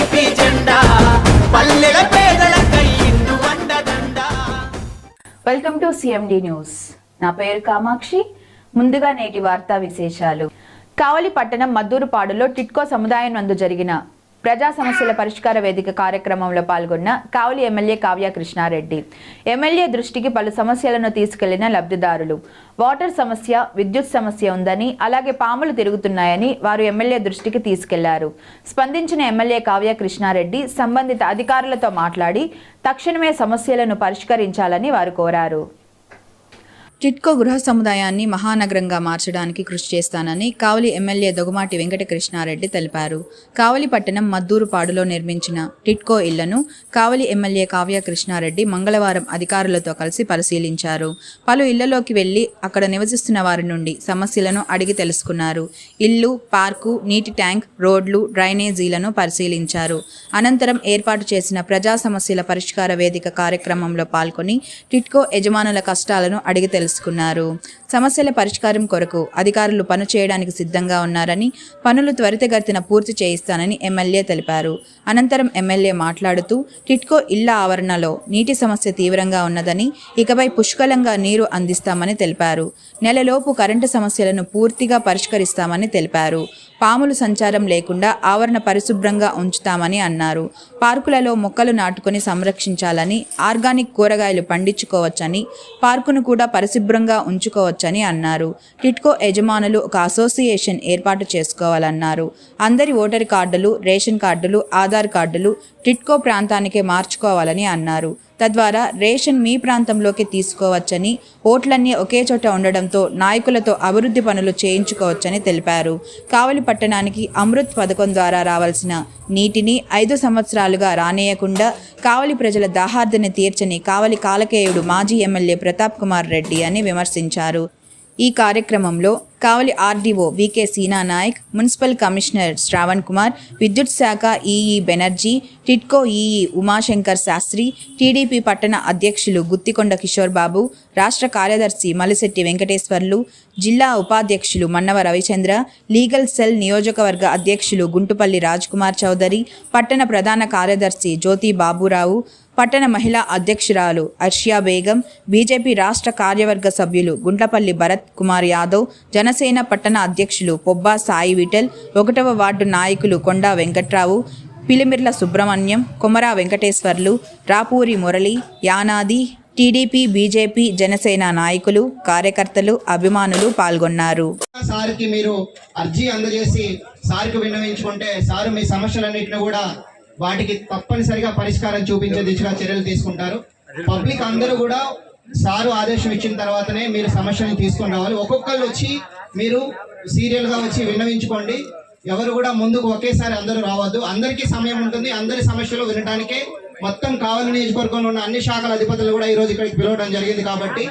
జనం జెండా పల్లెల పేదల కయ్యిండు వండదండా వెల్కమ్ టు సిఎండి న్యూస్. నా పేరు కామాక్షి. ముందుగా నేటి వార్తా విశేషాలు. కావలి పట్టణం మద్దూరుపాడులో టిట్కో సముదాయం నందు జరిగిన ప్రజా సమస్యల పరిష్కార వేదిక కార్యక్రమంలో పాల్గొన్న కావలి ఎమ్మెల్యే కావ్య కృష్ణారెడ్డి. ఎమ్మెల్యే దృష్టికి పలు సమస్యలను తీసుకెళ్ళిన లబ్ధిదారులు. వాటర్ సమస్య విద్యుత్ సమస్య ఉందని అలాగే పాములు తిరుగుతున్నాయని వారు ఎమ్మెల్యే దృష్టికి తీసుకెళ్ళారు. స్పందించిన ఎమ్మెల్యే కావ్య కృష్ణారెడ్డి సంబంధిత అధికారులతో మాట్లాడి తక్షణమే సమస్యలను పరిష్కరించాలని వారు కోరారు. టిట్కో గృహ సముదాయాన్ని మహానగరంగా మార్చడానికి కృషి చేస్తానని కావలి ఎమ్మెల్యే దొగమాటి వెంకటకృష్ణారెడ్డి తెలిపారు. కావలి పట్టణం మద్దూరుపాడులో నిర్మించిన టిట్కో ఇళ్ళను కావలి ఎమ్మెల్యే కావ్య కృష్ణారెడ్డి మంగళవారం అధికారులతో కలిసి పరిశీలించారు. పలు ఇళ్ళలోకి వెళ్ళి అక్కడ నివసిస్తున్న వారి నుండి సమస్యలను అడిగి తెలుసుకున్నారు. ఇల్లు పార్కు నీటి ట్యాంక్ రోడ్లు డ్రైనేజీలను పరిశీలించారు. అనంతరం ఏర్పాటు చేసిన ప్రజా సమస్యల పరిష్కార వేదిక కార్యక్రమంలో పాల్గొని టిట్కో యజమానుల కష్టాలను అడిగి చేసుకున్నారు. సమస్యల పరిష్కారం కొరకు అధికారులు పని చేయడానికి సిద్ధంగా ఉన్నారని పనులు త్వరితగతిన పూర్తి చేయిస్తానని ఎమ్మెల్యే తెలిపారు. అనంతరం ఎమ్మెల్యే మాట్లాడుతూ టిట్కో ఇళ్ళ ఆవరణలో నీటి సమస్య తీవ్రంగా ఉన్నదని ఇకపై పుష్కలంగా నీరు అందిస్తామని తెలిపారు. నెలలోపు కరెంటు సమస్యలను పూర్తిగా పరిష్కరిస్తామని తెలిపారు. పాములు సంచారం లేకుండా ఆవరణ పరిశుభ్రంగా ఉంచుతామని అన్నారు. పార్కులలో మొక్కలు నాటుకొని సంరక్షించాలని ఆర్గానిక్ కూరగాయలు పండించుకోవచ్చని పార్కును కూడా పరిశుభ్రంగా ఉంచుకోవచ్చు చేసుకోవచ్చని అన్నారు. టిట్కో యజమానులు ఒక అసోసియేషన్ ఏర్పాటు చేసుకోవాలన్నారు. అందరి ఓటరు కార్డులు రేషన్ కార్డులు ఆధార్ కార్డులు టిట్కో ప్రాంతానికే మార్చుకోవాలని అన్నారు. తద్వారా రేషన్ మీ ప్రాంతంలోకి తీసుకోవచ్చని ఓట్లన్నీ ఒకే చోట ఉండడంతో నాయకులతో అభివృద్ధి పనులు చేయించుకోవచ్చని తెలిపారు. కావలి పట్టణానికి అమృత్ పథకం ద్వారా రావాల్సిన నీటిని ఐదు సంవత్సరాలుగా రానేయకుండా కావలి ప్రజల దాహార్దని తీర్చని కావలి కాలకేయుడు మాజీ ఎమ్మెల్యే ప్రతాప్ కుమార్ రెడ్డి అని విమర్శించారు. ఈ కార్యక్రమంలో Kavali RDO VK Seena Naik municipal commissioner Shravan Kumar విద్యుత్ శాఖ EE Banerjee TIDCO EE Umashankar Shastri TDP పట్టణ అధ్యక్షులు గుత్తికొండ కిషోర్ బాబు రాష్ట్ర కార్యదర్శి మలిశెట్టి వెంకటేశ్వర్లు జిల్లా ఉపాధ్యక్షులు మన్నవ రవిచంద్ర లీగల్ సెల్ నియోజకవర్గ అధ్యక్షులు గుంటుపల్లి కుమార్ చౌదరి పట్టణ ప్రధాన కార్యదర్శి జ్యోతి బాబురావు పట్టణ మహిళా అధ్యక్షురాలు అర్షియా బేగం బీజేపీ రాష్ట్ర కార్యవర్గ సభ్యులు గుంట్లపల్లి భరత్ కుమార్ యాదవ్ జనసేన పట్టణ అధ్యక్షులు పొబ్బా సాయి విఠల్ ఒకటవ వార్డు నాయకులు కొండా వెంకట్రావు పిలిమిర్ల సుబ్రహ్మణ్యం కొమరా వెంకటేశ్వర్లు రాపూరి మురళి యానాది టీడీపీ బీజేపీ జనసేన నాయకులు కార్యకర్తలు అభిమానులు పాల్గొన్నారు. సార్కి మీరు అర్జీ అందజేసి సార్కి విన్నవించుకుంటే సార్ మీ సమస్యలన్నింటిని కూడా వాటికి తప్పనిసరిగా పరిష్కారం చూపించే దిశగా చర్యలు తీసుకుంటారు. పబ్లిక్ అందరూ కూడా సారు ఆదేశం ఇచ్చిన తర్వాతనే మీరు సమస్యని తీసుకుని రావాలి. ఒక్కొక్కళ్ళు వచ్చి మీరు సీరియల్గా వచ్చి విన్నవించుకోండి. ఎవరు కూడా ముందుకు ఒకేసారి అందరూ రావద్దు. అందరికీ సమయం ఉంటుంది. అందరి సమస్యలు వినడానికే మొత్తం కావలి నియోజకవర్గంలో ఉన్న అన్ని శాఖల అధిపతులు కూడా ఈ రోజు ఇక్కడికి పిలవడం జరిగింది కాబట్టి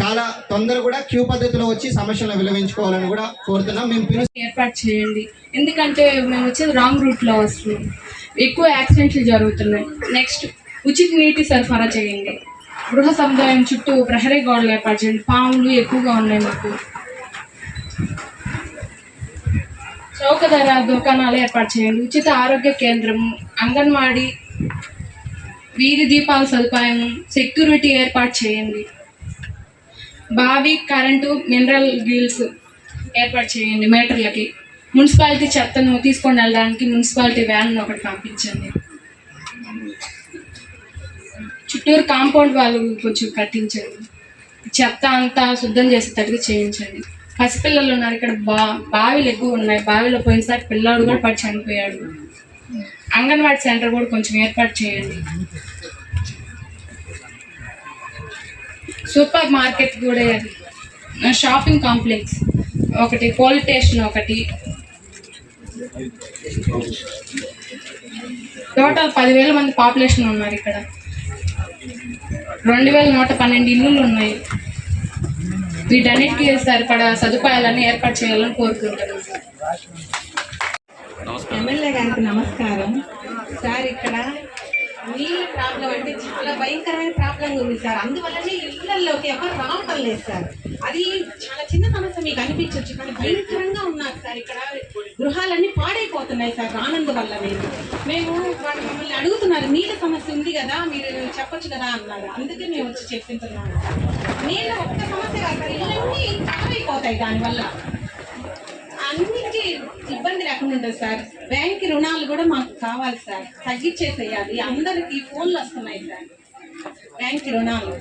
చాలా తొందర కూడా క్యూ పద్ధతిలో వచ్చి సమస్యలను విలవించుకోవాలని కూడా కోరుతున్నాం. మేము ఏర్పాటు చేయండి. ఎందుకంటే మేము వచ్చేది రాంగ్ రూట్లో వస్తున్నాం ఎక్కువ యాక్సిడెంట్లు జరుగుతున్నాయి. నెక్స్ట్ ఉచిత నీటి సరఫరా చేయండి. గృహ సముదాయం చుట్టూ ప్రహరీ గోడలు ఏర్పాటు చేయండి. పాములు ఎక్కువగా ఉన్నాయి మాకు. చౌక ధర దుకాణాలు ఏర్పాటు చేయండి. ఉచిత ఆరోగ్య కేంద్రం అంగన్వాడీ వీధి దీపాల సదుపాయం సెక్యూరిటీ ఏర్పాటు చేయండి. బావి కరెంటు మినరల్ గిల్స్ ఏర్పాటు చేయండి మీటర్లకి. మున్సిపాలిటీ చెత్తను తీసుకొని వెళ్ళడానికి మున్సిపాలిటీ వ్యాన్ ఒకటి పంపించండి. చుట్టూరు కాంపౌండ్ వాళ్ళు కొంచెం కట్టించండి. చెత్త అంతా శుద్ధం చేసేటట్టుగా చేయించండి. పసిపిల్లలు ఉన్నారు. ఇక్కడ బా బావిలు ఎక్కువ ఉన్నాయి. బావిలో పోయినసారి పిల్లాడు కూడా పడి చనిపోయాడు. అంగన్వాడీ సెంటర్ కూడా కొంచెం ఏర్పాటు చేయండి. సూపర్ మార్కెట్ కూడా షాపింగ్ కాంప్లెక్స్ ఒకటి పోలీస్ స్టేషన్ ఒకటి. టోటల్ పదివేల మంది పాపులేషన్ ఉన్నారు ఇక్కడ. రెండు వేల నూట పన్నెండు ఇల్లులు ఉన్నాయి. వీటన్నిటికీ సరిపడా సదుపాయాలన్నీ ఏర్పాటు చేయాలని కోరుకుంటున్నాను ఎమ్మెల్యే గారికి నమస్కారం. సార్ ఇక్కడ నీళ్ళ ప్రాబ్లం అంటే చాలా భయంకరమైన ప్రాబ్లం ఉంది సార్. అందువల్లనే ఇళ్ళలోకి ఎవరు రావటం లేదు సార్. అది చాలా చిన్న సమస్య మీకు అనిపించవచ్చు కానీ భయంకరంగా ఉన్నారు సార్. ఇక్కడ గృహాలన్నీ పాడైపోతున్నాయి సార్ రానందు వల్ల మేము మేము వాళ్ళు మమ్మల్ని అడుగుతున్నారు నీళ్ళ సమస్య ఉంది కదా మీరు చెప్పొచ్చు కదా అన్నారు. అందుకే మేము వచ్చి చెప్పింటున్నాము నీళ్ళ ఒక్క సమస్య కాదు ఉంటాయి దానివల్ల. అన్నిటికీ ఇబ్బంది లేకుండా ఉంటుంది సార్. బ్యాంక్ రుణాలు కూడా మాకు కావాలి సార్. తగ్గించేసేయాలి. అందరికి ఫోన్లు వస్తున్నాయి సార్. బ్యాంక్ రుణాలు.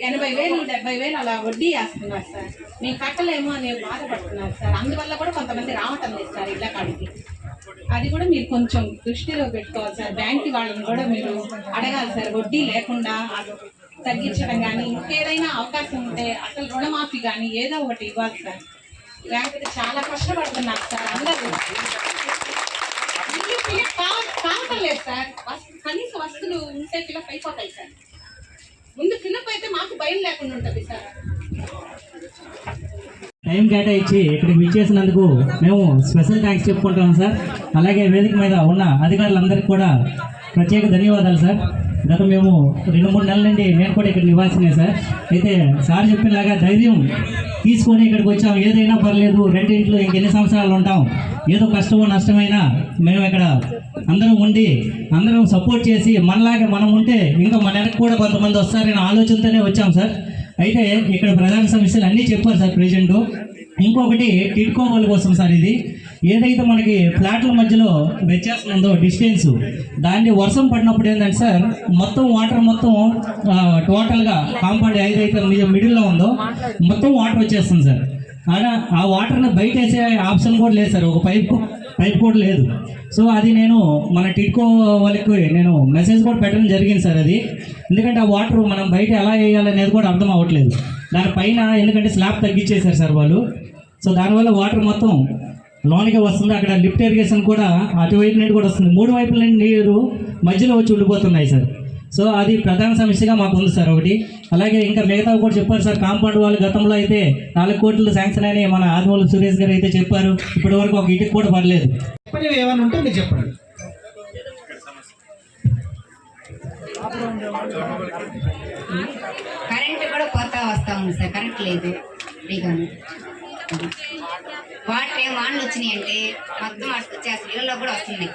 ఎనభై వేలు డెబ్బై వేలు అలా వడ్డీ వేస్తున్నారు సార్. మేము కట్టలేము అని బాధపడుతున్నారు సార్. అందువల్ల కూడా కొంతమంది రావటం లేదు సార్ ఇళ్ళ కాడికి. అది కూడా మీరు కొంచెం దృష్టిలో పెట్టుకోవాలి సార్. బ్యాంక్ వాళ్ళని కూడా మీరు అడగాలి సార్. వడ్డీ లేకుండా తగ్గించడం కానీ ఇంకేదైనా అవకాశం ఉంటే అసలు రుణమాఫీ కానీ ఏదో ఒకటి ఇవ్వాలి సార్. లేకపోతే చాలా కష్టపడుతున్నారు సార్ అందరూ. ఇల్లు కావటం లేదు సార్. కనీస వస్తువులు ఉంటే ఫిలప్ అయిపోతాయి సార్. ముందు ఫిలప్ అయితే మాకు భయం లేకుండా ఉంటుంది సార్. టైం కేటాయించి ఇక్కడికి విచ్చేసినందుకు మేము స్పెషల్ థ్యాంక్స్ చెప్పుకుంటాం సార్. అలాగే వేదిక మీద ఉన్న అధికారులందరికీ కూడా ప్రత్యేక ధన్యవాదాలు సార్. గత మేము రెండు మూడు నెలల నుండి నేను కూడా ఇక్కడ నివాసినే సార్. అయితే సార్ చెప్పినలాగా ధైర్యం తీసుకొని ఇక్కడికి వచ్చాం. ఏదైనా పర్లేదు రెండింట్లో ఇంకెన్ని సంవత్సరాలు ఉంటాం? ఏదో కష్టమో నష్టమైనా మేము ఇక్కడ అందరం ఉండి అందరం సపోర్ట్ చేసి మనలాగా మనం ఉంటే ఇంకా మన వెనక్కి కూడా కొంతమంది వస్తారనే ఆలోచనతోనే వచ్చాం సార్. అయితే ఇక్కడ ప్రధాన సమస్యలు అన్నీ చెప్పారు సార్ ప్రెజెంట్ ఇంకొకటి టిడ్కో వాళ్ళ కోసం సార్ ఇది. ఏదైతే మనకి ఫ్లాట్ల మధ్యలో వ్యత్యాసం ఉందో డిస్టెన్స్ దాన్ని వర్షం పడినప్పుడు ఏంటంటే సార్ మొత్తం వాటర్ మొత్తం టోటల్గా కాంపౌండ్ ఏదైతే మిడిల్లో ఉందో మొత్తం వాటర్ వచ్చేస్తుంది సార్. అలా ఆ వాటర్ని బయట వేసే ఆప్షన్ కూడా లేదు సార్. ఒక పైప్ పైప్ కూడా లేదు. సో అది నేను మన టిడ్కో వాళ్ళకి నేను మెసేజ్ కూడా పెట్టడం జరిగింది సార్ అది. ఎందుకంటే ఆ వాటర్ మనం బయట ఎలా వేయాలనేది కూడా అర్థం అవ్వట్లేదు. దానిపైన ఎందుకంటే స్లాబ్ తగ్గించేశారు సార్ వాళ్ళు. సో దానివల్ల వాటర్ మొత్తం లోనికి వస్తుంది అక్కడ లిఫ్ట్ ఇరిగేషన్ కూడా అటువైపు నుండి కూడా వస్తుంది. మూడు వైపుల నుండి నీరు మధ్యలో వచ్చి ఉండిపోతున్నాయి సార్. సో అది ప్రధాన సమస్యగా మాకు ఉంది సార్ ఒకటి. అలాగే ఇంకా మిగతా కూడా చెప్పారు సార్. కాంపౌండ్ వాళ్ళు గతంలో అయితే నాలుగు కోట్లు శాంక్షన్ అని మన ఆదిమూల సురేష్ గారు అయితే చెప్పారు. ఇప్పటి వరకు ఒక ఇటుకు కూడా పడలేదు. ఏమైనా ఉంటే మీరు చెప్పండి. కరెంట్ కూడా పోతా వస్తా ఉంది సార్. కరెంట్ లేదు. ఫ్రీగాను. వాటర్ ఏం వానలు వచ్చినాయి అంటే మొత్తం అటు నీళ్ళలో కూడా వస్తున్నాయి.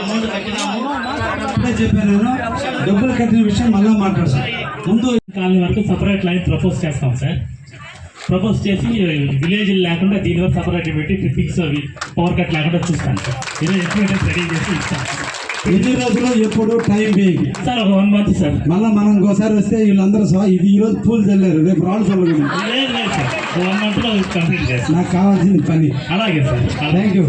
అమౌంట్ కట్టినాము చెప్పాను డబ్బులు కట్టిన విషయం మళ్ళీ మాట్లాడతాను ముందు కాలనీ వరకు సపరేట్ లైన్ ప్రపోజ్ చేస్తాం సార్. ప్రపోజ్ చేసి విలేజ్ లేకుండా దీని వరకు సపరేట్ పెట్టి ఫిక్స్ అవి పవర్ కట్ లేకుండా చూస్తాను సార్. ఈరోజు ఎస్టిమేటెడ్ రెడీ చేసి ఇస్తాను. ఎన్ని రోజులు ఎప్పుడు టైం వేయి సార్ ఒక వన్ మంత్ సార్ మళ్ళా మనం ఇంకోసారి వస్తే వీళ్ళందరూ ఇది ఈ రోజు పూలు చల్లారు రేపు రాళ్ళు చల్లదు కంప్లీట్ నాకు కావాల్సింది పని. అలాగే సార్ థ్యాంక్ యూ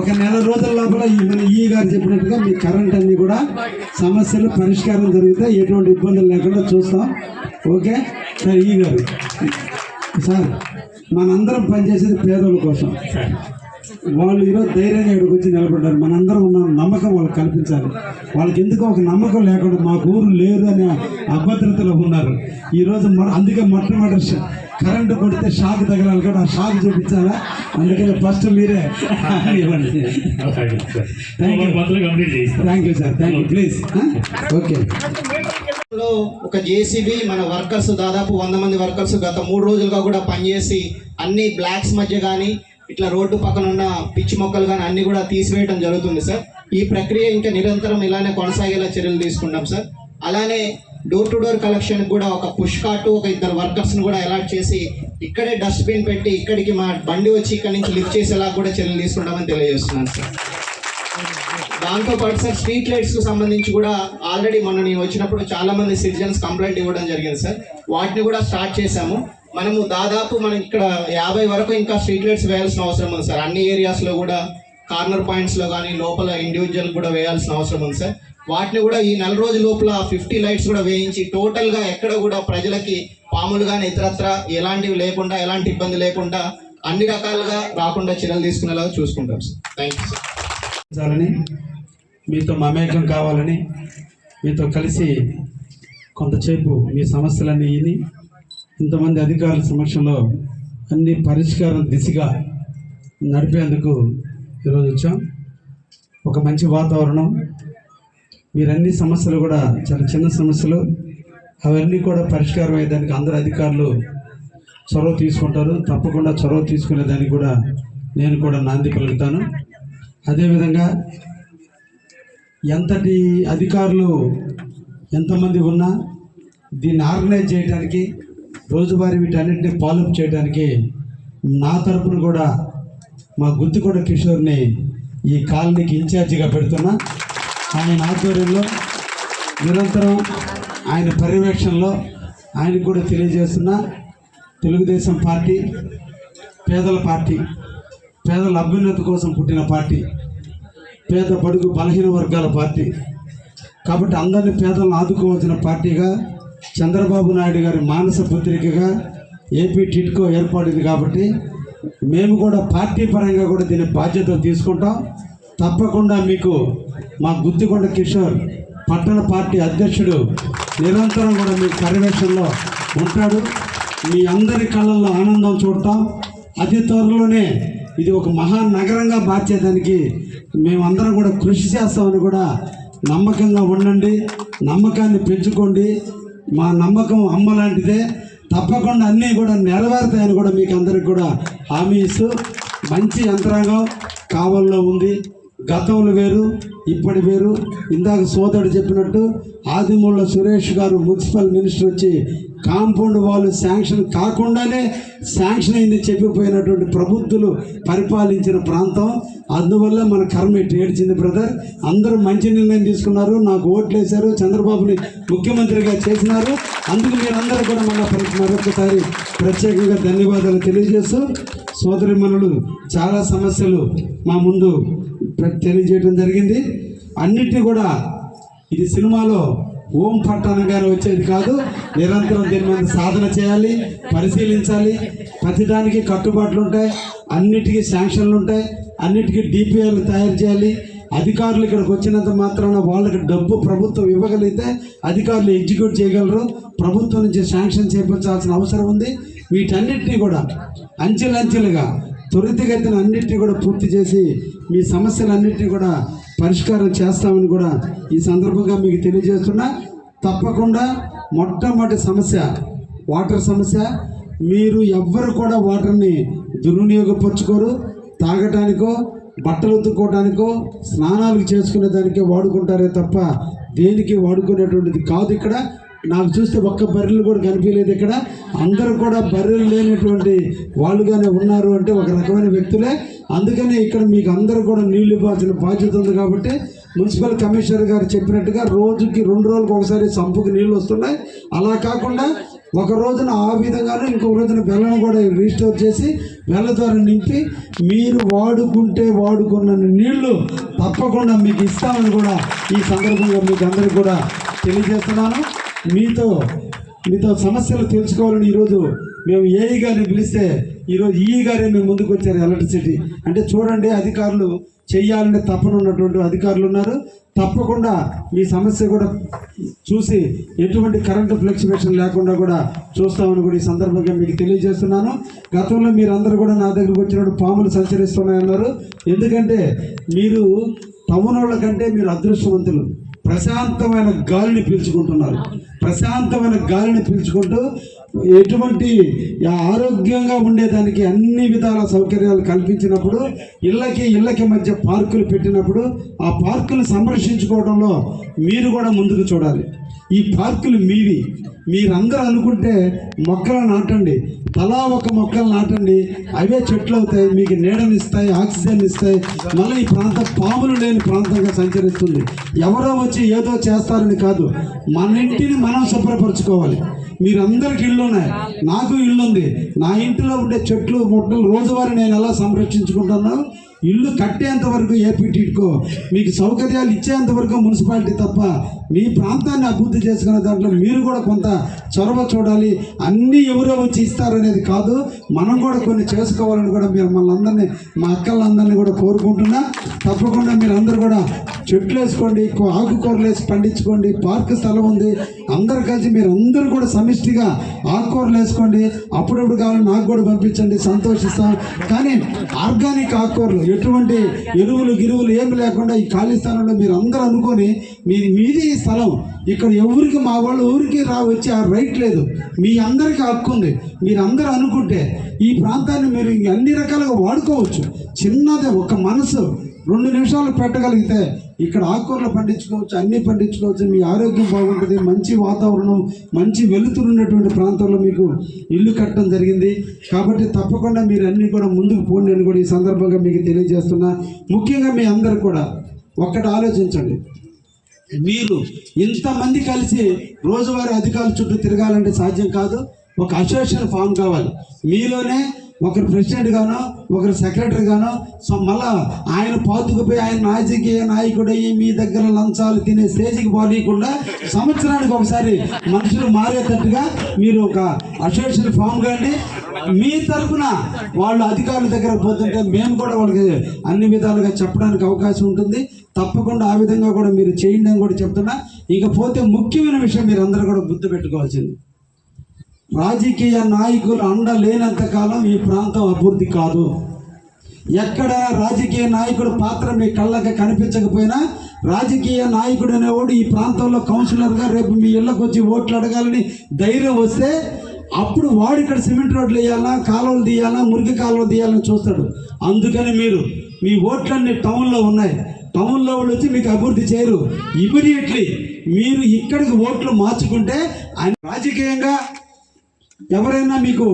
ఒక నెల రోజుల లోపల ఈ మన ఈ గారు చెప్పినట్టుగా మీ కరెంట్ అన్ని కూడా సమస్యలు పరిష్కారం జరిగితే ఎటువంటి ఇబ్బందులు లేకుండా చూస్తాం. ఓకే సార్ ఈ గారు. సార్ మనందరం పనిచేసేది పేదోళ్ళ కోసం. సార్ వాళ్ళు ఈరోజు ధైర్యంగా ఇక్కడికి వచ్చి నిలబడ్డారు. మనందరం ఉన్న. నమ్మకం వాళ్ళకి కల్పించాలి. వాళ్ళకి ఎందుకో ఒక నమ్మకం లేకుండా మాకు ఊరు లేరు అనే అభద్రతలో ఉన్నారు. ఈరోజు మన అందుకే మొట్టమొదటి కరెంటు కొడితే షాక్ తగలాలి కూడా ఆ షాక్ చూపించాలా? అందుకని ఫస్ట్ మీరే. ఇవ్వండి thank you sir thank you please okay లో ఒక జేసీబీ మన వర్కర్స్ దాదాపు వంద మంది వర్కర్స్ గత మూడు రోజులుగా కూడా పనిచేసి అన్ని బ్లాక్స్ మధ్య కానీ ఇట్లా రోడ్డు పక్కన ఉన్న పిచ్చి మొక్కలు కానీ అన్ని కూడా తీసివేయడం జరుగుతుంది సార్. ఈ ప్రక్రియ ఇంకా నిరంతరం ఇలానే కొనసాగేలా చర్యలు తీసుకుంటాం సార్. అలానే డోర్ టు డోర్ కలెక్షన్ కూడా ఒక పుష్ కార్టు ఒక ఇద్దరు వర్కర్స్ని కూడా అలాట్ చేసి ఇక్కడే డస్ట్బిన్ పెట్టి ఇక్కడికి మా బండి వచ్చి ఇక్కడి నుంచి లిఫ్ట్ చేసేలా కూడా చర్యలు తీసుకుంటామని తెలియజేస్తున్నాను సార్. దాంతో పాటు సార్ స్ట్రీట్ లైట్స్కు సంబంధించి కూడా ఆల్రెడీ మొన్న నేను వచ్చినప్పుడు చాలా మంది సిటిజన్స్ కంప్లైంట్ ఇవ్వడం జరిగింది సార్. వాటిని కూడా స్టార్ట్ చేశాము. మనము దాదాపు మనం ఇక్కడ యాభై వరకు ఇంకా స్ట్రీట్ లైట్స్ వేయాల్సిన అవసరం ఉంది సార్. అన్ని ఏరియాస్లో కూడా కార్నర్ పాయింట్స్లో కానీ లోపల ఇండివిజువల్ కూడా వేయాల్సిన అవసరం ఉంది సార్. వాటిని కూడా ఈ నెల రోజు లోపల ఫిఫ్టీ లైట్స్ కూడా వేయించి టోటల్గా ఎక్కడ కూడా ప్రజలకి పాములు కానీ ఇతరత్ర ఎలాంటివి లేకుండా ఎలాంటి ఇబ్బంది లేకుండా అన్ని రకాలుగా రాకుండా చర్యలు తీసుకునేలాగా చూసుకుంటాం సార్. థ్యాంక్ యూ సార్ మీతో మమేకం కావాలని మీతో కలిసి కొంతసేపు మీ సమస్యలన్నీ ఇది ఇంతమంది అధికారుల సమక్షంలో అన్ని పరిష్కారం దిశగా నడిపేందుకు ఈరోజు వచ్చాం. ఒక మంచి వాతావరణం. మీరన్ని సమస్యలు కూడా చాలా చిన్న సమస్యలు అవన్నీ కూడా పరిష్కారం అయ్యేదానికి అందరు అధికారులు చొరవ తీసుకుంటారు. తప్పకుండా చొరవ తీసుకునేదానికి కూడా నేను కూడా నాంది పలుకుతాను. అదేవిధంగా ఎంతటి అధికారులు ఎంతమంది ఉన్నా దీన్ని ఆర్గనైజ్ చేయడానికి రోజువారీ వీటన్నిటిని ఫాలోఅప్ చేయడానికి నా తరపున కూడా మా గుత్తికొండ కిషోర్ని ఈ కాలనీకి ఇన్ఛార్జిగా పెడుతున్నా. ఆయన ఆధ్వర్యంలో నిరంతరం ఆయన పర్యవేక్షణలో ఆయనకు కూడా తెలియజేస్తున్నా. తెలుగుదేశం పార్టీ పేదల పార్టీ పేదల అభ్యున్నతి కోసం పుట్టిన పార్టీ పేద బడుగు బలహీన వర్గాల పార్టీ. కాబట్టి అందరినీ పేదలను ఆదుకోవాల్సిన పార్టీగా చంద్రబాబు నాయుడు గారి మానస పత్రికగా ఏపీ టిట్కో ఏర్పడింది కాబట్టి మేము కూడా పార్టీ పరంగా కూడా దీని బాధ్యతలు తీసుకుంటాం. తప్పకుండా మీకు మా గుత్తికొండ కిషోర్ పట్టణ పార్టీ అధ్యక్షుడు నిరంతరం కూడా మీ పర్యవేక్షణలో ఉంటాడు. మీ అందరి కళ్ళల్లో ఆనందం చూడటం అతి త్వరలోనే ఇది ఒక మహానగరంగా మార్చేదానికి మేమందరం కూడా కృషి చేస్తామని కూడా నమ్మకంగా ఉండండి. నమ్మకాన్ని పెంచుకోండి. మా నమ్మకం అమ్మ లాంటిదే తప్పకుండా అన్నీ కూడా నెరవేరుతాయని కూడా మీకు అందరికి కూడా హామీ ఇస్తూ మంచి యంత్రాంగం కావల్లో ఉంది. గతంలో వేరు ఇప్పటి వేరు. ఇందాక సోదరుడు చెప్పినట్టు ఆదిమూల సురేష్ గారు మున్సిపల్ మినిస్టర్ వచ్చి కాంపౌండ్ వాళ్ళు శాంక్షన్ కాకుండానే శాంక్షన్ అయింది చెప్పిపోయినటువంటి ప్రబుద్ధులు పరిపాలించిన ప్రాంతం. అందువల్ల మన కర్మ ఇటు ఏడ్చింది బ్రదర్. అందరూ మంచి నిర్ణయం తీసుకున్నారు. నాకు ఓట్లు వేశారు. చంద్రబాబుని ముఖ్యమంత్రిగా చేసినారు. అందుకు మీరందరూ కూడా మళ్ళీ మరొకసారి ప్రత్యేకంగా ధన్యవాదాలు తెలియజేస్తూ సోదరిమణులు చాలా సమస్యలు మా ముందు తెలియజేయడం జరిగింది. అన్నిటి కూడా ఇది సినిమాలో ఓం పట్టణంగానే వచ్చేది కాదు. నిరంతరం దీని మీద సాధన చేయాలి పరిశీలించాలి. ప్రతిదానికి కట్టుబాట్లు ఉంటాయి అన్నిటికీ శాంక్షన్లు ఉంటాయి అన్నిటికీ డిపిఆర్లు తయారు చేయాలి. అధికారులు ఇక్కడికి వచ్చినంత మాత్రాన వాళ్ళకి డబ్బు ప్రభుత్వం ఇవ్వగలిగితే అధికారులు ఎగ్జిక్యూట్ చేయగలరు. ప్రభుత్వం నుంచి శాంక్షన్ చేయించాల్సిన అవసరం ఉంది. వీటన్నిటినీ కూడా అంచెలంచెలుగా త్వరితగతిన అన్నింటినీ కూడా పూర్తి చేసి మీ సమస్యలన్నింటినీ కూడా పరిష్కారం చేస్తామని కూడా ఈ సందర్భంగా మీకు తెలియజేస్తున్నా. తప్పకుండా మొట్టమొదటి సమస్య వాటర్ సమస్య. మీరు ఎవ్వరు కూడా వాటర్ని దుర్వినియోగపరచుకోరు. తాగటానికో బట్టలు ఉతుక్కోవడానికో స్నానాలు చేసుకునే దానికే వాడుకుంటారే తప్ప దేనికి వాడుకునేటువంటిది కాదు ఇక్కడ. నాకు చూస్తే ఒక్క బర్రెలు కూడా కనిపించలేదు ఇక్కడ. అందరూ కూడా బర్రెలు లేనటువంటి వాళ్ళుగానే ఉన్నారు అంటే ఒక రకమైన వ్యక్తులే. అందుకనే ఇక్కడ మీకు అందరూ కూడా నీళ్ళు ఇవ్వాల్సిన బాధ్యత ఉంది కాబట్టి మున్సిపల్ కమిషనర్ గారు చెప్పినట్టుగా రోజుకి రెండు రోజులకు ఒకసారి సంపుకి నీళ్ళు వస్తున్నాయి. అలా కాకుండా ఒక రోజున ఆ విధంగానే ఇంకొక రోజున బెల్లం కూడా రీస్టోర్ చేసి బెల్ల ద్వారా నింపి మీరు వాడుకుంటే వాడుకున్న నీళ్ళు తప్పకుండా మీకు ఇస్తామని కూడా ఈ సందర్భంగా మీకు అందరికీ కూడా తెలియజేస్తున్నాను. మీతో మీతో సమస్యలు తెలుసుకోవాలని ఈరోజు మేము ఏఈ గారిని పిలిస్తే ఈరోజు ఈ గారే మేము ముందుకు వచ్చారు ఎలక్ట్రిసిటీ అంటే చూడండి అధికారులు చేయాలని తప్పనున్నటువంటి ఉన్నటువంటి అధికారులు ఉన్నారు. తప్పకుండా మీ సమస్య కూడా చూసి ఎటువంటి కరెంటు ఫ్లక్చువేషన్ లేకుండా కూడా చూస్తామని కూడా ఈ సందర్భంగా మీకు తెలియజేస్తున్నాను. గతంలో మీరందరూ కూడా నా దగ్గరకు వచ్చినప్పుడు పాములు సంచరిస్తున్నాయన్నారు. ఎందుకంటే మీరు టౌన్ వాళ్ళ కంటే మీరు అదృష్టవంతులు. ప్రశాంతమైన గాలిని పీల్చుకుంటున్నారు. ప్రశాంతమైన గాలిని పీల్చుకుంటూ ఎటువంటి ఆరోగ్యంగా ఉండేదానికి అన్ని విధాల సౌకర్యాలు కల్పించినప్పుడు ఇళ్ళకి ఇళ్ళకి మధ్య పార్కులు పెట్టినప్పుడు ఆ పార్కులు సంరక్షించుకోవడంలో మీరు కూడా ముందుకు చూడాలి. ఈ పార్కులు మీవి. మీరందరూ అనుకుంటే మొక్కలు నాటండి. తలా ఒక మొక్కలు నాటండి. అవే చెట్లు అవుతాయి మీకు నీడనిస్తాయి ఆక్సిజన్ ఇస్తాయి మళ్ళీ ఈ ప్రాంతం పాములు లేని ప్రాంతంగా సంచరిస్తుంది. ఎవరో వచ్చి ఏదో చేస్తారని కాదు. మన ఇంటిని మనం శుభ్రపరచుకోవాలి. మీరందరికి ఇళ్ళు ఉన్నాయి నాకు ఇల్లు ఉంది నా ఇంటిలో ఉండే చెట్లు మొట్టలు రోజువారీ నేను ఎలా సంరక్షించుకుంటున్నాను ఇల్లు కట్టేంత వరకు ఏపీటీకో మీకు సౌకర్యాలు ఇచ్చేంత వరకు మున్సిపాలిటీ తప్ప మీ ప్రాంతాన్ని అభివృద్ధి చేసుకున్న దాంట్లో మీరు కూడా కొంత చొరవ చూడాలి. అన్నీ ఎవరో వచ్చి ఇస్తారనేది కాదు. మనం కూడా కొన్ని చేసుకోవాలని కూడా మీరు మనందరినీ మా అక్కలందరినీ కూడా కోరుకుంటున్నా. తప్పకుండా మీరు అందరూ కూడా చెట్లు వేసుకోండి ఆకుకూరలు వేసి పండించుకోండి పార్క్ స్థలం ఉంది. అందరు కలిసి మీరు అందరూ కూడా సమిష్టిగా ఆకుకూరలు వేసుకోండి. అప్పుడప్పుడు కావాలి నాకు కూడా పంపించండి సంతోషిస్తాం. కానీ ఆర్గానిక్ ఆకుకూరలు ఎటువంటి ఎరువులు గిరువులు ఏమి లేకుండా ఈ ఖాళీ స్థలంలో మీరు అందరూ అనుకొని మీ మీది ఈ స్థలం. ఇక్కడ ఎవరికి మా వాళ్ళు ఊరికి రా వచ్చి ఆ రైట్ లేదు. మీ అందరికీ హక్కు ఉంది. మీరు అందరూ అనుకుంటే ఈ ప్రాంతాన్ని మీరు అన్ని రకాలుగా వాడుకోవచ్చు. చిన్నదే ఒక మనసు. రెండు నిమిషాలు పెట్టగలిగితే ఇక్కడ ఆకుకూరలు పండించుకోవచ్చు అన్నీ పండించుకోవచ్చు. మీ ఆరోగ్యం బాగుంటుంది మంచి వాతావరణం మంచి వెలుతురు ఉన్నటువంటి ప్రాంతంలో మీకు ఇల్లు కట్టడం జరిగింది. కాబట్టి తప్పకుండా మీరు అన్నీ కూడా ముందుకు పోండి అని కూడా ఈ సందర్భంగా మీకు తెలియజేస్తున్నా. ముఖ్యంగా మీ అందరు కూడా ఒక్కటి ఆలోచించండి. మీరు ఇంతమంది కలిసి రోజువారీ అధికారుల చుట్టూ తిరగాలంటే సాధ్యం కాదు. ఒక అసోసియేషన్ ఫామ్ కావాలి. మీలోనే ఒకరు ప్రెసిడెంట్ గాను ఒకరు సెక్రటరీ సో మళ్ళా ఆయన పాతుకుపోయి ఆయన రాజకీయ నాయకుడయ్యి మీ దగ్గర లంచాలు తినే స్టేజ్కి పోనీయకుండా సంవత్సరానికి ఒకసారి మనుషులు మారేటట్టుగా మీరు ఒక అసోసియేషన్ ఫామ్ కండి. మీ తరపున వాళ్ళు అధికారుల దగ్గర పోతుంటే మేము కూడా వాళ్ళకి అన్ని విధాలుగా చెప్పడానికి అవకాశం ఉంటుంది. తప్పకుండా ఆ విధంగా కూడా మీరు చేయండి అని కూడా చెప్తున్నా. ఇకపోతే ముఖ్యమైన విషయం మీరు అందరూ కూడా గుర్తుపెట్టుకోవాల్సింది. రాజకీయ నాయకులు అండ లేనంత కాలం ఈ ప్రాంతం అభివృద్ధి కాదు. ఎక్కడ రాజకీయ నాయకుడు పాత్ర మీ కళ్ళకి కనిపించకపోయినా రాజకీయ నాయకుడు అనేవాడు ఈ ప్రాంతంలో కౌన్సిలర్గా రేపు మీ ఇళ్ళకి వచ్చి ఓట్లు అడగాలని ధైర్యం వస్తే అప్పుడు వాడు ఇక్కడ సిమెంట్ రోడ్లు వేయాలా కాలువలు తీయాలా మురికి కాలువలు తీయాలని చూస్తాడు. అందుకని మీరు మీ ఓట్లన్నీ టౌన్లో ఉన్నాయి. టౌన్లో వాళ్ళు వచ్చి మీకు అభివృద్ధి చేయరు. ఇమీడియట్లీ మీరు ఇక్కడికి ఓట్లు మార్చుకుంటే ఆయన రాజకీయంగా ఎవరైనా మీకు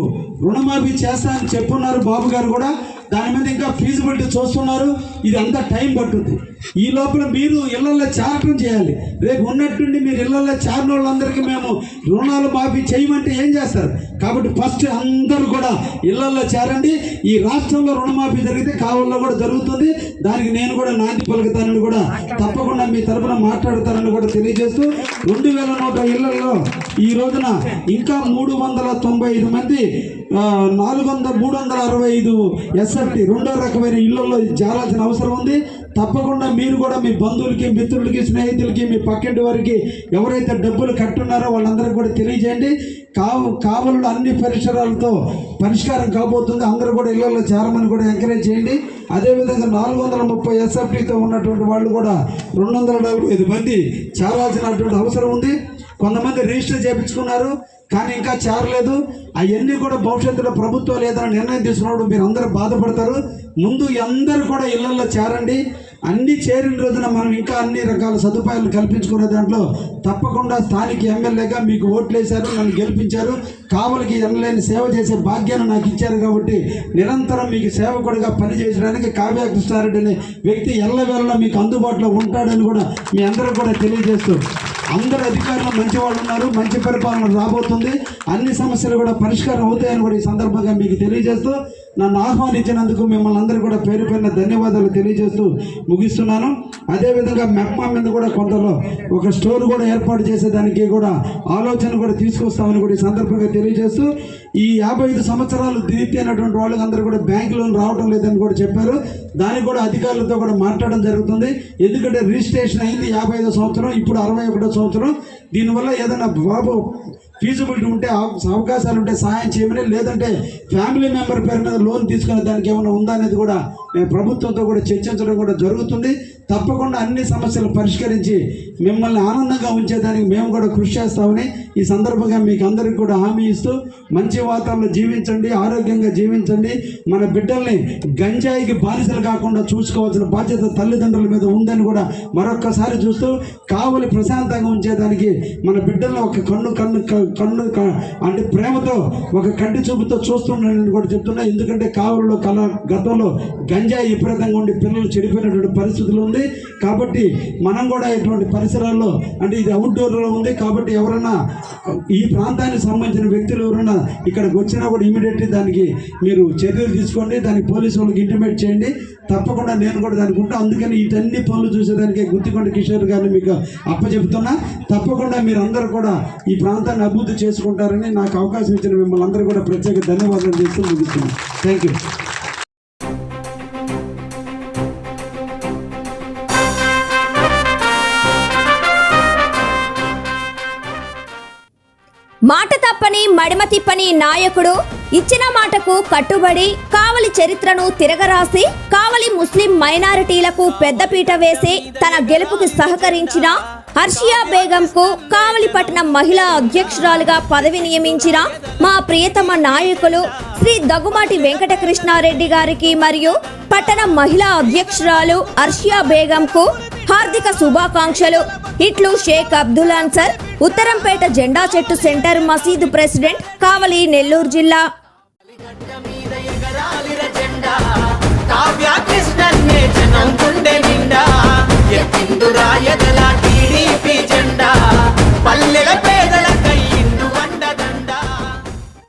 రుణమాఫీ చేస్తా అని చెప్పున్నారు బాబు గారు కూడా దాని మీద ఇంకా ఫీజిబిలిటీ చూస్తున్నారు. ఇది అంతా టైం పట్టుద్ది. ఈ లోపల మీరు ఇళ్ళలో చేరటం చేయాలి. రేపు ఉన్నట్టుండి మీరు ఇళ్ళలో చేరిన వాళ్ళందరికీ మేము రుణాలు మాఫీ చేయమంటే ఏం చేస్తారు? కాబట్టి ఫస్ట్ అందరూ కూడా ఇళ్ళలో చేరండి. ఈ రాష్ట్రంలో రుణమాఫీ జరిగితే కావుల్లో కూడా జరుగుతుంది. దానికి నేను కూడా నాంది పలుకుతానని కూడా తప్పకుండా మీ తరఫున మాట్లాడతానని కూడా తెలియజేస్తూ రెండు వేల నూట ఇళ్ళలో ఈ రోజున ఇంకా మూడు వందల తొంభై ఐదు మంది నాలుగు వందల మూడు వందల అరవై ఐదు ఎస్ఎఫ్టీ రెండో రకమైన ఇళ్ళలో చేరాల్సిన అవసరం ఉంది. తప్పకుండా మీరు కూడా మీ బంధువులకి మిత్రులకి స్నేహితులకి మీ పక్కింటి వారికి ఎవరైతే డబ్బులు కట్టున్నారో వాళ్ళందరికీ కూడా తెలియజేయండి. కావు కావలు అన్ని పరిసరాలతో పరిష్కారం కాబోతుంది. అందరూ కూడా ఇళ్ళలో చేరమని కూడా ఎంకరేజ్ చేయండి. అదేవిధంగా నాలుగు వందల ముప్పై ఎస్ఎఫ్టీతో ఉన్నటువంటి వాళ్ళు కూడా రెండు వందల డెబ్బై ఐదు మంది చేరాల్సినటువంటి అవసరం ఉంది. కొంతమంది రిజిస్టర్ చేయించుకున్నారు. కానీ ఇంకా చేరలేదు. అవన్నీ కూడా భవిష్యత్తులో ప్రభుత్వాలు ఏదైనా నిర్ణయం తీసుకున్నప్పుడు మీరు అందరూ బాధపడతారు. ముందు అందరూ కూడా ఇళ్ళలో చేరండి. అన్ని చేరిన రోజున మనం ఇంకా అన్ని రకాల సదుపాయాలు కల్పించుకునే దాంట్లో తప్పకుండా స్థానిక ఎమ్మెల్యేగా మీకు ఓట్లేశారు నన్ను గెలిపించారు. కావలికి ఎన్నలేని సేవ చేసే భాగ్యాన్ని నాకు ఇచ్చారు కాబట్టి నిరంతరం మీకు సేవకుడిగా పనిచేయడానికి కావ్య కృష్ణారెడ్డి అనే వ్యక్తి ఎల్లవేళలా మీకు అందుబాటులో ఉంటాడని కూడా మీ అందరూ కూడా తెలియజేస్తూ అందరు అధికారులు మంచి వాళ్ళు ఉన్నారు మంచి పరిపాలన రాబోతుంది. అన్ని సమస్యలు కూడా పరిష్కారం అవుతాయని కూడా ఈ సందర్భంగా మీకు తెలియజేస్తూ నన్ను ఆహ్వానించినందుకు మిమ్మల్ని అందరూ కూడా పేరు పైన ధన్యవాదాలు తెలియజేస్తూ ముగిస్తున్నాను. అదేవిధంగా మెప్మా మీద కూడా కొంతలో ఒక స్టోర్ కూడా ఏర్పాటు చేసేదానికి కూడా ఆలోచన కూడా తీసుకొస్తామని కూడా ఈ సందర్భంగా తెలియజేస్తూ ఈ యాభై ఐదు సంవత్సరాలు దీప్తి అయినటువంటి వాళ్ళకి అందరూ కూడా బ్యాంక్ లోన్ రావడం లేదని కూడా చెప్పారు. దానికి కూడా అధికారులతో కూడా మాట్లాడడం జరుగుతుంది. ఎందుకంటే రిజిస్ట్రేషన్ అయింది యాభై ఐదో సంవత్సరం ఇప్పుడు అరవై ఒకటో సంవత్సరం. దీనివల్ల ఏదైనా బాబు ఫీజిబిలిటీ ఉంటే అవకాశాలు ఉంటే సహాయం చేయమని లేదంటే ఫ్యామిలీ మెంబర్ పేరు మీద లోన్ తీసుకునే దానికి ఏమైనా ఉందా అనేది కూడా మేము ప్రభుత్వంతో కూడా చర్చించడం కూడా జరుగుతుంది. తప్పకుండా అన్ని సమస్యలు పరిష్కరించి మిమ్మల్ని ఆనందంగా ఉంచేదానికి మేము కూడా కృషి చేస్తామని ఈ సందర్భంగా మీకు అందరికీ కూడా హామీ ఇస్తూ మంచి వాతావరణంలో జీవించండి ఆరోగ్యంగా జీవించండి. మన బిడ్డల్ని గంజాయికి బానిసలు కాకుండా చూసుకోవాల్సిన బాధ్యత తల్లిదండ్రుల మీద ఉందని కూడా మరొక్కసారి చూస్తూ కావలి ప్రశాంతంగా ఉంచేదానికి మన బిడ్డలను ఒక కన్ను కన్ను కన్ను అంటే ప్రేమతో ఒక కంటి చూపుతో చూస్తున్నాడని కూడా చెప్తున్నా. ఎందుకంటే కావలిలో కల గతంలో గంజాయి విపరీతంగా ఉండి పిల్లలు చెడిపోయినటువంటి పరిస్థితులు ఉంది. కాబట్టి మనం కూడా ఇటువంటి పరిసరాల్లో అంటే ఇది అవుట్డోర్లో ఉంది. కాబట్టి ఎవరైనా ఈ ప్రాంతానికి సంబంధించిన వ్యక్తులు ఎవరైనా ఇక్కడికి వచ్చినా కూడా ఇమీడియట్లీ దానికి మీరు చర్యలు తీసుకోండి దానికి పోలీసు వాళ్ళకి ఇంటిమేట్ చేయండి. తప్పకుండా నేను కూడా దానికి ఉంటా. అందుకని వీటన్ని పనులు చూసేదానికి గుత్తికొండ కిషోర్ గారిని మీకు అప్పచెప్తున్నా. తప్పకుండా మీరు అందరూ కూడా ఈ ప్రాంతాన్ని అభివృద్ధి చేసుకుంటారని నాకు అవకాశం ఇచ్చిన మిమ్మల్ని అందరూ కూడా ప్రత్యేక ధన్యవాదాలు చేస్తూ ముగిస్తున్నాను థ్యాంక్ యూ మాట తప్పని మడిమ తిప్పని నాయకుడు ఇచ్చిన మాటకు కట్టుబడి కావలి చరిత్రను తిరగరాసి కావలి ముస్లిం మైనారిటీలకు పెద్దపీట వేసి తన గెలుపుకి సహకరించిన హర్షియా బేగంకు కావలి పట్టణం మహిళా అధ్యక్షురాలుగా పదవి నియమించిన మా ప్రియతమ నాయకులు శ్రీ దగ్గుమాటి వెంకటకృష్ణారెడ్డి గారికి మరియు పట్టణ మహిళా అధ్యక్షురాలు హర్షియా బేగంకు హార్దిక శుభాకాంక్షలు. ఇట్లు షేక్ అబ్దుల్ అన్సర్ ఉత్తరంపేట జెండా చెట్టు సెంటర్ మసీదు ప్రెసిడెంట్ కావలి నెల్లూరు జిల్లా కావ్య కృష్ణన్నే జనం గుండె నిండా. ఎత్తిందురా ఎదలా టీడీపీ జెండా.